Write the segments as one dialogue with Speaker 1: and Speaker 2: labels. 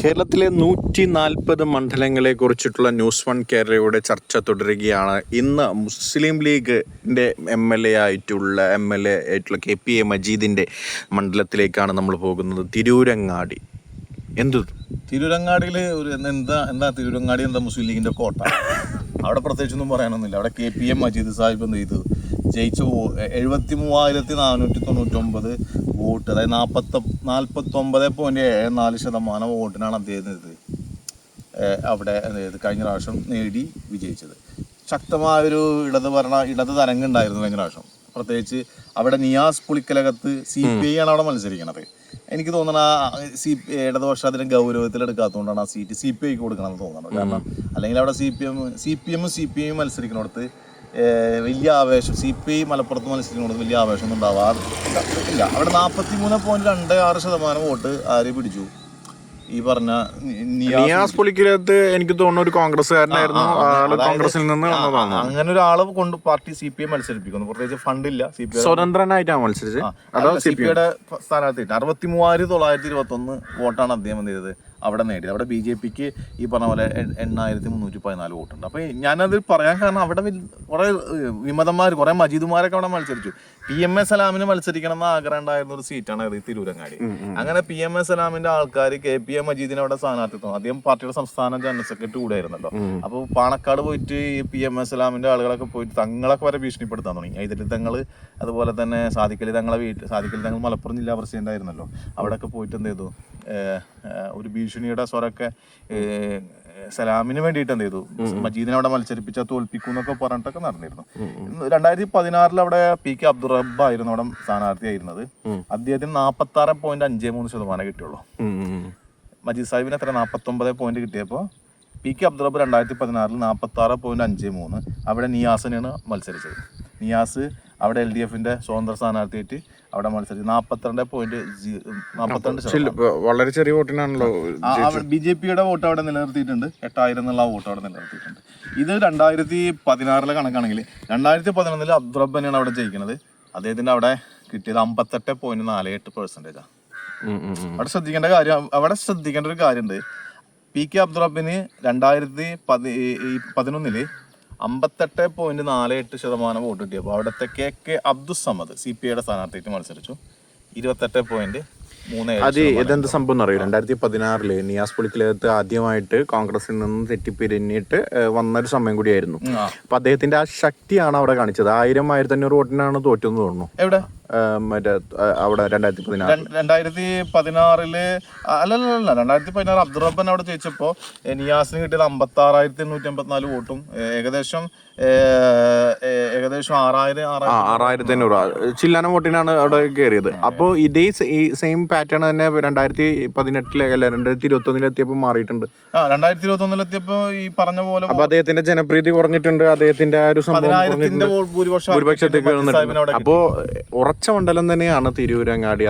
Speaker 1: കേരളത്തിലെ നൂറ്റി നാൽപ്പത് മണ്ഡലങ്ങളെ കുറിച്ചിട്ടുള്ള ന്യൂസ് വൺ കേരളയുടെ ചർച്ച തുടരുകയാണ്. ഇന്ന് മുസ്ലിം ലീഗിന്റെ എം എൽ എ ആയിട്ടുള്ള എം എൽ എ ആയിട്ടുള്ള കെ പി എ മജീദിന്റെ മണ്ഡലത്തിലേക്കാണ് നമ്മൾ പോകുന്നത്. തിരൂരങ്ങാടി. എന്തു?
Speaker 2: തിരൂരങ്ങാടിയിൽ ഒരു എന്താ എന്താ തിരൂരങ്ങാടി എന്താ മുസ്ലിം ലീഗിന്റെ കോട്ട? അവിടെ പ്രത്യേകിച്ചൊന്നും പറയാനൊന്നുമില്ല. അവിടെ K P M Majeed Sahib എന്ത് ചെയ്തു? ജയിച്ചു എഴുപത്തി മൂവായിരത്തി നാനൂറ്റി തൊണ്ണൂറ്റൊമ്പത് വോട്ട് അതായത് നാൽപ്പത്തി നാൽപ്പത്തൊമ്പത് പോയിന്റ് ഏഴ് നാല് ശതമാനം വോട്ടിനാണ് അദ്ദേഹം ഇത് അവിടെ അതായത് കഴിഞ്ഞ പ്രാവശ്യം നേടി വിജയിച്ചത്. ശക്തമായൊരു ഇടത് ഭരണ ഇടത് തരംഗുണ്ടായിരുന്നു കഴിഞ്ഞ പ്രാവശ്യം. പ്രത്യേകിച്ച് അവിടെ Niyas Pulikkalakath C P I ആണ് അവിടെ മത്സരിക്കുന്നത് എനിക്ക് തോന്നണ സി പി ഇടതുപക്ഷം അതിനെ ഗൗരവത്തിൽ എടുക്കാത്തതുകൊണ്ടാണ് ആ സീറ്റ് സി പി ഐക്ക് കൊടുക്കണം എന്ന് തോന്നുന്നത് കാരണം അല്ലെങ്കിൽ അവിടെ C P M C P എമ്മും സി പി ഐയും മത്സരിക്കുന്നിടത്ത് വലിയ ആവേശം. സി പി ഐ മലപ്പുറത്ത് മത്സരിക്കുന്നത് വലിയ ആവേശമൊന്നും ഉണ്ടാവാറില്ല. ഇല്ല അവിടെ നാൽപ്പത്തി മൂന്ന് പോയിന്റ് രണ്ട് ആറ് ശതമാനം വോട്ട് ആര് പിടിച്ചു? ഈ പറഞ്ഞ നിയാസ്
Speaker 1: പുലിക്കലത്ത് എനിക്ക് തോന്നുന്നു ഒരു കോൺഗ്രസ്സുകാരനായിരുന്നു. കോൺഗ്രസിൽ നിന്ന്
Speaker 2: അങ്ങനെ ഒരാളെ കൊണ്ട് പാർട്ടി സി പി ഐ മത്സരിപ്പിക്കുന്നു. പ്രത്യേകിച്ച് ഫണ്ടില്ല സി പി ഐ
Speaker 1: സ്വതന്ത്രനായിട്ടാണ് മത്സരിച്ചത്?
Speaker 2: സി പി ഐയുടെ സ്ഥാനാർത്ഥി. അറുപത്തി മൂവായിരത്തി തൊള്ളായിരത്തി ഇരുപത്തി ഒന്ന് വോട്ടാണ് അദ്ദേഹം എന്ത് ചെയ്തത്? അവിടെ നേടിയത്. അവിടെ ബി ജെ പിക്ക് ഈ പറഞ്ഞ പോലെ എണ്ണായിരത്തി മുന്നൂറ്റി പതിനാല് വോട്ടുണ്ട്. അപ്പോൾ ഞാനത് പറയാൻ കാരണം അവിടെ കുറേ വിമതന്മാർ കുറേ മജീദുമാരൊക്കെ അവിടെ മത്സരിച്ചു. പി എം എ സലാമിന് മത്സരിക്കണം എന്ന് ആഗ്രഹം ഉണ്ടായിരുന്ന ഒരു സീറ്റാണ് ഇത് തിരൂരങ്ങാടി. അങ്ങനെ പി എം എ സലാമിന്റെ ആൾക്കാർ കെ പി എം മജീദിനെ അവിടെ സ്ഥാനാർത്ഥിത്വം അദ്ദേഹം പാർട്ടിയുടെ സംസ്ഥാന ജനറൽ സെക്രട്ടറി കൂടെ ആയിരുന്നല്ലോ. അപ്പോൾ പാണക്കാട് പോയിട്ട് ഈ പി എം എ സലാമിന്റെ ആളുകളൊക്കെ പോയിട്ട് തങ്ങളൊക്കെ വരെ ഭീഷണിപ്പെടുത്താൻ തുടങ്ങി. ഇതിൽ തങ്ങൾ അതുപോലെ തന്നെ സാധിക്കലി തങ്ങളെ വീട്ടിൽ സാധിക്കലി തങ്ങൾ മലപ്പുറം ജില്ലാ പ്രസിഡന്റ് ആയിരുന്നല്ലോ അവിടെയൊക്കെ പോയിട്ട് എന്ത് ചെയ്തു? ഒരു ഭീഷണി ഭീഷണിയുടെ സ്വരൊക്കെ സലാമിന് വേണ്ടിയിട്ട് എന്ത് ചെയ്തു? മജീദിനെ അവിടെ മത്സരിപ്പിച്ച തോൽപ്പിക്കും എന്നൊക്കെ പറഞ്ഞിട്ടൊക്കെ നടന്നിരുന്നു. രണ്ടായിരത്തി പതിനാറിൽ അവിടെ പി കെ അബ്ദുറബ് ആയിരുന്നു അവിടെ സ്ഥാനാർത്ഥിയായിരുന്നത്. അദ്ദേഹത്തിന് നാൽപ്പത്തി ആറ് പോയിന്റ് അഞ്ച് മൂന്ന് ശതമാനം കിട്ടിയുള്ളൂ. മജീദ് സാഹിബിന് എത്ര? നാൽപ്പത്തൊമ്പത് പോയിന്റ് കിട്ടിയപ്പോൾ പി കെ അബ്ദുറബ് രണ്ടായിരത്തി പതിനാറിൽ നാൽപ്പത്തി ആറ് പോയിന്റ് അഞ്ച് മൂന്ന് അവിടെ നിയാസിനാണ് മത്സരിച്ചത്. നിയാസ് അവിടെ എൽ ഡി എഫിന്റെ സ്വതന്ത്ര സ്ഥാനാർത്ഥിയായിട്ട് അവിടെ മത്സരിച്ചു നാൽപ്പത്തിരണ്ട് പോയിന്റ് നാൽപ്പത്തിരണ്ട്
Speaker 1: വളരെ ചെറിയ വോട്ടിനാണല്ലോ
Speaker 2: ബി ജെ പിയുടെ വോട്ട് അവിടെ നിലനിർത്തിയിട്ടുണ്ട്. എട്ടായിരം എന്നുള്ള വോട്ട് അവിടെ നിലനിർത്തിയിട്ടുണ്ട്. ഇത് രണ്ടായിരത്തി പതിനാറിലെ കണക്കാണെങ്കിൽ രണ്ടായിരത്തി പതിനൊന്നിൽ അബ്ദുറബ് അവിടെ ജയിക്കുന്നത് അദ്ദേഹത്തിന്റെ അവിടെ കിട്ടിയത് അമ്പത്തെട്ട് പോയിന്റ് നാല് എട്ട്
Speaker 1: പെർസെന്റേജാണ്.
Speaker 2: അവിടെ ശ്രദ്ധിക്കേണ്ട കാര്യം അവിടെ ശ്രദ്ധിക്കേണ്ട ഒരു കാര്യമുണ്ട്. പി കെ അബ്ദുറബിന് രണ്ടായിരത്തി പതി പതിനൊന്നിൽ അമ്പത്തെട്ട് പോയിന്റ് നാല് എട്ട് ശതമാനം വോട്ട് കിട്ടിയപ്പോൾ അവിടുത്തെ K K Abdussamad C P ഐയുടെ സ്ഥാനാർത്ഥിയായിട്ട് മത്സരിച്ചു. ഇരുപത്തെട്ട് പോയിന്റ്
Speaker 1: അത് ഇതെന്ത് സംഭവം എന്ന് അറിയോ രണ്ടായിരത്തി പതിനാറിൽ നിയാസ് പുളിക്കലത്ത് ആദ്യമായിട്ട് കോൺഗ്രസിൽ നിന്ന് തെറ്റിപ്പിരിഞ്ഞിട്ട് വന്നൊരു സമയം കൂടിയായിരുന്നു. അപ്പൊ അദ്ദേഹത്തിന്റെ ആ ശക്തിയാണ് അവിടെ കാണിച്ചത്. ആയിരം ആയിരത്തി അഞ്ഞൂറ് വോട്ടിനാണ് തോറ്റെന്ന് തോന്നുന്നു.
Speaker 2: എവിടെ?
Speaker 1: മറ്റേ അവിടെ രണ്ടായിരത്തി പതിനാറ്
Speaker 2: രണ്ടായിരത്തി പതിനാറിൽ അല്ലല്ല രണ്ടായിരത്തി പതിനാറ് അബ്ദുറബൻ അവിടെ ജയിച്ചപ്പോ ഏ, നിയാസിന് കിട്ടിയത് അമ്പത്തി ആറായിരത്തി എണ്ണൂറ്റി അമ്പത്തിനാല് വോട്ടും ഏകദേശം ഏകദേശം ആറായിരം
Speaker 1: ആറായിരത്തി അഞ്ഞൂറ് ചില്ലാന വോട്ടിനാണ് അവിടെ കയറിയത്. അപ്പോൾ ഇതേ ഈ സെയിം പാറ്റേൺ തന്നെ രണ്ടായിരത്തി പതിനെട്ടിലെ അല്ല രണ്ടായിരത്തി ഇരുപത്തി ഒന്നിൽ എത്തിയപ്പോൾ മാറിയിട്ടുണ്ട്.
Speaker 2: ആ രണ്ടായിരത്തി ഇരുപത്തി ഒന്നിലെത്തിയപ്പോ ഈ പറഞ്ഞ പോലെ
Speaker 1: അപ്പൊ അദ്ദേഹത്തിന്റെ ജനപ്രീതി കുറഞ്ഞിട്ടുണ്ട് അദ്ദേഹത്തിന്റെ ആ ഒരു സംഭവം ഭൂരിപക്ഷത്തേക്ക് ഉറച്ച മണ്ഡലം തന്നെയാണ് തിരൂരങ്ങാടി.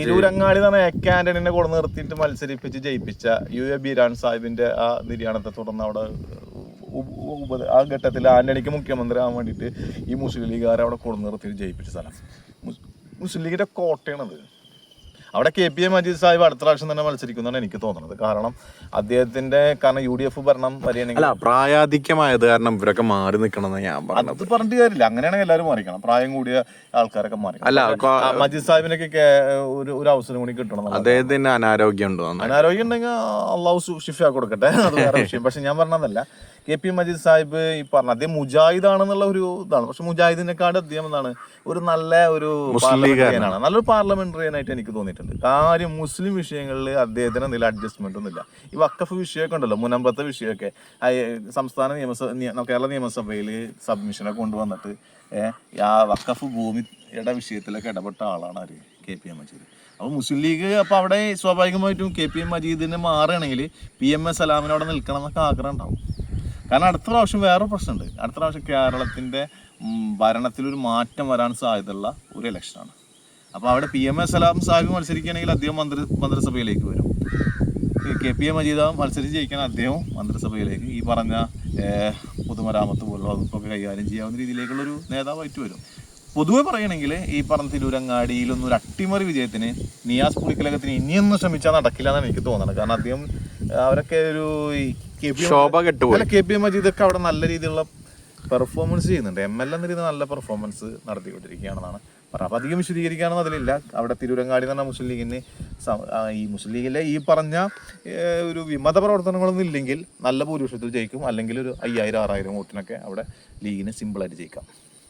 Speaker 2: തിരൂരങ്ങാടി തന്നെ എ കെ ആന്റണിനെ കൊണ്ട് നിർത്തിയിട്ട് മത്സരിപ്പിച്ച് ജയിപ്പിച്ച യു എ ബിരാൻ സാഹിബിന്റെ ആ നിര്യാണത്തെ തുടർന്ന് അവിടെ ആ ഘട്ടത്തിൽ ആന്റണിക്ക് മുഖ്യമന്ത്രി ആവാൻ വേണ്ടിയിട്ട് ഈ മുസ്ലിം ലീഗുകാരെ അവിടെ കൊണ്ട് നിർത്തിയിട്ട് ജയിപ്പിച്ച സ്ഥലം. മുസ്- മുസ്ലിം ലീഗിന്റെ കോട്ടയാണത്. അവിടെ K P A Majeed Sahib അടുത്ത പ്രാവശ്യം തന്നെ മത്സരിക്കുന്നതാണ് എനിക്ക് തോന്നുന്നത്. കാരണം അദ്ദേഹത്തിന്റെ കാരണം യു ഡി എഫ് ഭരണം വരികയാണെങ്കിൽ
Speaker 1: അല്ല പ്രായാധിക്യമായത് കാരണം ഇവരൊക്കെ മാറി നിൽക്കണമെന്ന് ഞാൻ
Speaker 2: അത് പറഞ്ഞിട്ട് കാര്യമില്ല. അങ്ങനെയാണെങ്കിൽ എല്ലാവരും മാറിക്കണം. പ്രായം കൂടിയ ആൾക്കാരൊക്കെ മാറിക്കണം
Speaker 1: അല്ല
Speaker 2: മജീദ് സാഹിബിനൊക്കെ ഒരു ഒരു അവസരം കൂടി കിട്ടണം
Speaker 1: അദ്ദേഹത്തിന് അനാരോഗ്യം ഉണ്ടോ
Speaker 2: അനാരോഗ്യം ഉണ്ടെങ്കിൽ അള്ളാഹു ഷിഫ കൊടുക്കട്ടെ. അത് വേറെ വിഷയം. പക്ഷെ ഞാൻ പറഞ്ഞതല്ല. കെ പി മജീദ് സാഹിബ് ഈ പറഞ്ഞ അദ്ദേഹം മുജാഹിദ് ആണെന്നുള്ള ഒരു ഇതാണ്. പക്ഷെ മുജാഹിദിനെക്കാട് അദ്ദേഹം എന്താണ്? ഒരു നല്ല ഒരു പാർലമെന്ററിയനാണ് നല്ലൊരു പാർലമെന്ററിയനായിട്ട് എനിക്ക് തോന്നിയിട്ടുണ്ട്. കാര്യം മുസ്ലിം വിഷയങ്ങളിൽ അദ്ദേഹത്തിന് എന്തെങ്കിലും അഡ്ജസ്റ്റ്മെന്റ് ഒന്നുമില്ല. ഈ വക്കഫ് വിഷയമൊക്കെ ഉണ്ടല്ലോ മുനമ്പത്തെ വിഷയമൊക്കെ. സംസ്ഥാന നിയമസഭ കേരള നിയമസഭയിൽ സബ്മിഷനൊക്കെ കൊണ്ടുവന്നിട്ട് ആ വക്കഫ് ഭൂമിയുടെ വിഷയത്തിലൊക്കെ ഇടപെട്ട ആളാണ് ആര്? K P M Majeed. അപ്പോൾ മുസ്ലിം ലീഗ് അപ്പോൾ അവിടെ സ്വാഭാവികമായിട്ടും കെ പി എം മജീദിന് മാറുകയാണെങ്കിൽ പി എം എസ് സലാമിനോട് നിൽക്കണം എന്നൊക്കെ ആഗ്രഹം ഉണ്ടാവും. കാരണം അടുത്ത പ്രാവശ്യം വേറെ പ്രശ്നമുണ്ട്. അടുത്ത പ്രാവശ്യം കേരളത്തിന്റെ ഭരണത്തിലൊരു മാറ്റം വരാൻ സാധ്യതയുള്ള ഒരു ഇലക്ഷനാണ് അപ്പോൾ അവിടെ P M S Salam Sahib മത്സരിക്കുകയാണെങ്കിൽ അദ്ദേഹം മന്ത്രി മന്ത്രിസഭയിലേക്ക് വരും. കെ പി എ മജീദ് മത്സരിച്ച് ജയിക്കാൻ അദ്ദേഹം മന്ത്രിസഭയിലേക്ക് ഈ പറഞ്ഞ പൊതുമരാമത്ത് പോലുള്ള വകുപ്പൊക്കെ കൈകാര്യം ചെയ്യാവുന്ന രീതിയിലേക്കുള്ളൊരു നേതാവായിട്ട് വരും. പൊതുവെ പറയുകയാണെങ്കിൽ ഈ പറഞ്ഞ തിരൂരങ്ങാടിയിലൊന്നും ഒരു അട്ടിമറി വിജയത്തിന് നിയാസ് പുളിക്കലകത്തിന് ഇനിയൊന്നും ശ്രമിച്ചാൽ നടക്കില്ല എന്നാണ് എനിക്ക് തോന്നുന്നത്. കാരണം അദ്ദേഹം അവരൊക്കെ ഒരു
Speaker 1: ശോഭ കെട്ടുപോയി.
Speaker 2: കെ പി മജീദൊക്കെ അവിടെ നല്ല രീതിയിലുള്ള പെർഫോമൻസ് ചെയ്യുന്നുണ്ട്. എം എൽ എന്ന രീതിയിൽ നല്ല പെർഫോമൻസ് നടത്തിക്കൊണ്ടിരിക്കുകയാണെന്നാണ് പറയാം അപ്പം അധികം വിശദീകരിക്കാനൊന്നും അതിലില്ല. അവിടെ തിരൂരങ്ങാടി എന്ന് പറഞ്ഞ മുസ്ലിം ലീഗിന് ഈ മുസ്ലിം ലീഗിലെ ഈ പറഞ്ഞ ഒരു വിമത പ്രവർത്തനങ്ങളൊന്നും ഇല്ലെങ്കിൽ നല്ല ഭൂരിപക്ഷത്തിൽ ജയിക്കും. അല്ലെങ്കിൽ ഒരു അയ്യായിരം ആറായിരം വോട്ടിനൊക്കെ അവിടെ ലീഗിന് സിമ്പിളായിട്ട് ജയിക്കാം.